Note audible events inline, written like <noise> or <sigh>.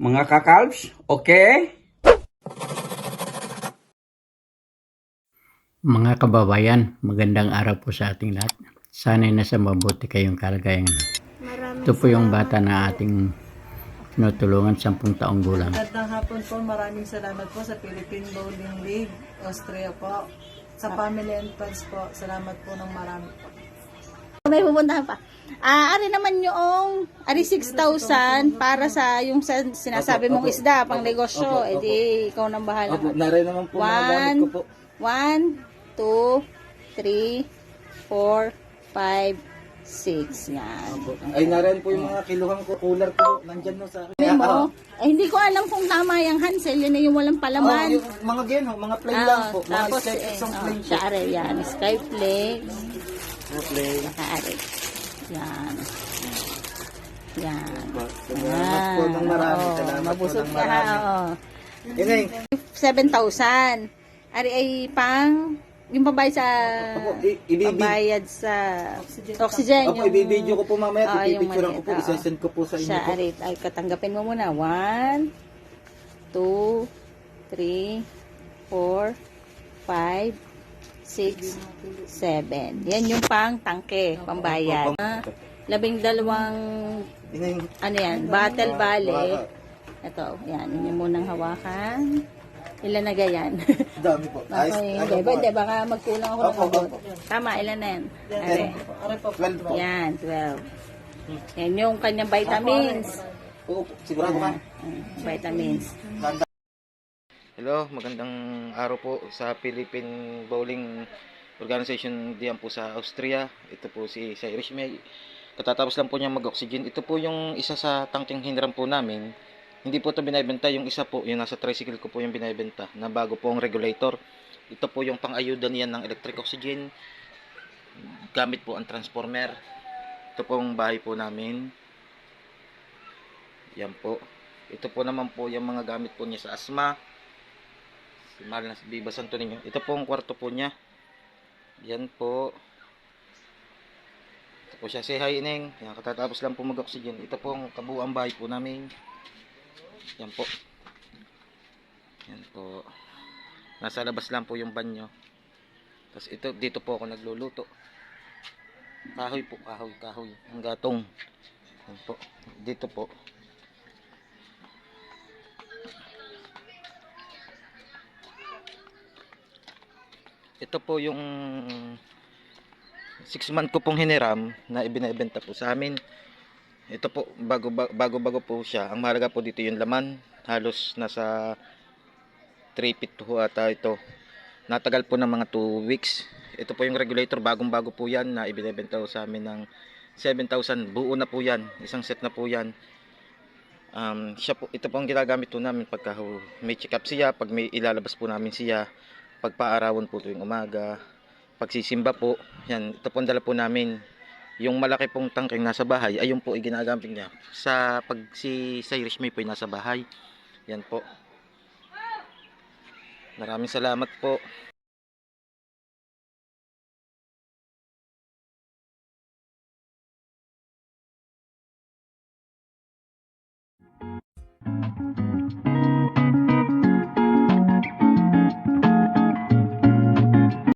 Mga kakalbs, okay? Mga kababayan, magandang araw po sa ating lahat. Sana'y nasa mabuti kayong kalagayan. Maraming Ito po yung bata na ating tinutulungan, 10 taong gulang. Magandang hapon po. Maraming salamat po sa Philippine Bowling League, Austria po. Sa Family and Friends po. Salamat po ng marami po. May pupuntahan pa. Ah, ari naman yung ari 6,000 para sa yung sa, sinasabi mong isda pang negosyo. Eh di ikaw nang bahala. Opo, naman po mga gamit ko po. 1 2 3 4 5 6 yan. Opo. Ay, narin po yung mga kiluhan ko, cooler ko, nandyan no sa akin. Sabi mo, eh, hindi ko alam kung tama yung Hansel, yun na yung walang Oh, palaman. yung mga gen, ho, mga plain Ah, lang po. Mga tapos, eh, oh, plain po. siya are, yan. Skyflex. Plain. Nakaari. Yan. Yan. Salamat po ng marami. oo, Salamat po mabusog ng ka ha, marami. oo. Yun ay, 7,000. Ari ay pang, yung pambayad sa, Opo, i- ibibig- pambayad sa oxygen. Opo, ibibideo ko po mamaya, Oo, yung pipicturean ko po, maliit, oo. isasend ko po sa inyo Siya, po. ari, ay katanggapin mo muna. 1, 2, 3, 4, 5, 6, 7. Yan yung pang tangke, pambayad. Ah, labing dalawang, ano yan, battle bale. Wala. Ito, yan, yun yung munang hawakan. Ilan na gayan? dami po. <laughs> Ayos, Okay, hindi, po, hindi, baka magkulang ako ng Opo. Tama, ilan na yan? Ari. 12 po. Yan, 12. Yan yung kanyang vitamins. Oo, sigurado ka. Vitamins. Hello, magandang araw po sa Philippine Bowling Organization diyan po sa Austria. Ito po si Cyrus May. Katatapos lang po niya mag-oxygen. Ito po yung isa sa tangking hinram po namin. Hindi po ito binibenta. Yung isa po, yung nasa tricycle ko po yung binibenta na bago po ang regulator. Ito po yung pang-ayuda niyan ng electric oxygen. Gamit po ang transformer. Ito po ang bahay po namin. Yan po. Ito po naman po yung mga gamit po niya sa asma. Si Mahal na si Biba Santo. Ito po ang kwarto po niya. Yan po. Ito po siya. Say hi, Ineng. Yan, katatapos lang po mag-oxygen. Ito po ang kabuuan bahay po namin. Yan po. Yan po. Nasa labas lang po yung banyo. Tapos ito, dito po ako nagluluto. Kahoy po, kahoy, kahoy. Ang gatong. Yan po. Dito po. Ito po yung 6 month ko pong hiniram na ibinebenta po sa amin. Ito po, bago, bago, bago po siya. Ang mahalaga po dito yung laman. Halos nasa 3 feet ho ata ito. Natagal po ng mga 2 weeks. Ito po yung regulator. Bagong bago po yan na ibinebenta po sa amin ng 7,000. Buo na po yan. Isang set na po yan. Um, siya po, ito po ang ginagamit po namin pagka may check up siya. Pag may ilalabas po namin siya pagpaarawan po tuwing umaga, pagsisimba po, yan, ito po ang dala po namin. Yung malaki pong tangking nasa bahay, ayun po iginagamit niya. Sa pag si Cyrus May po ay nasa bahay. Yan po. Maraming salamat po.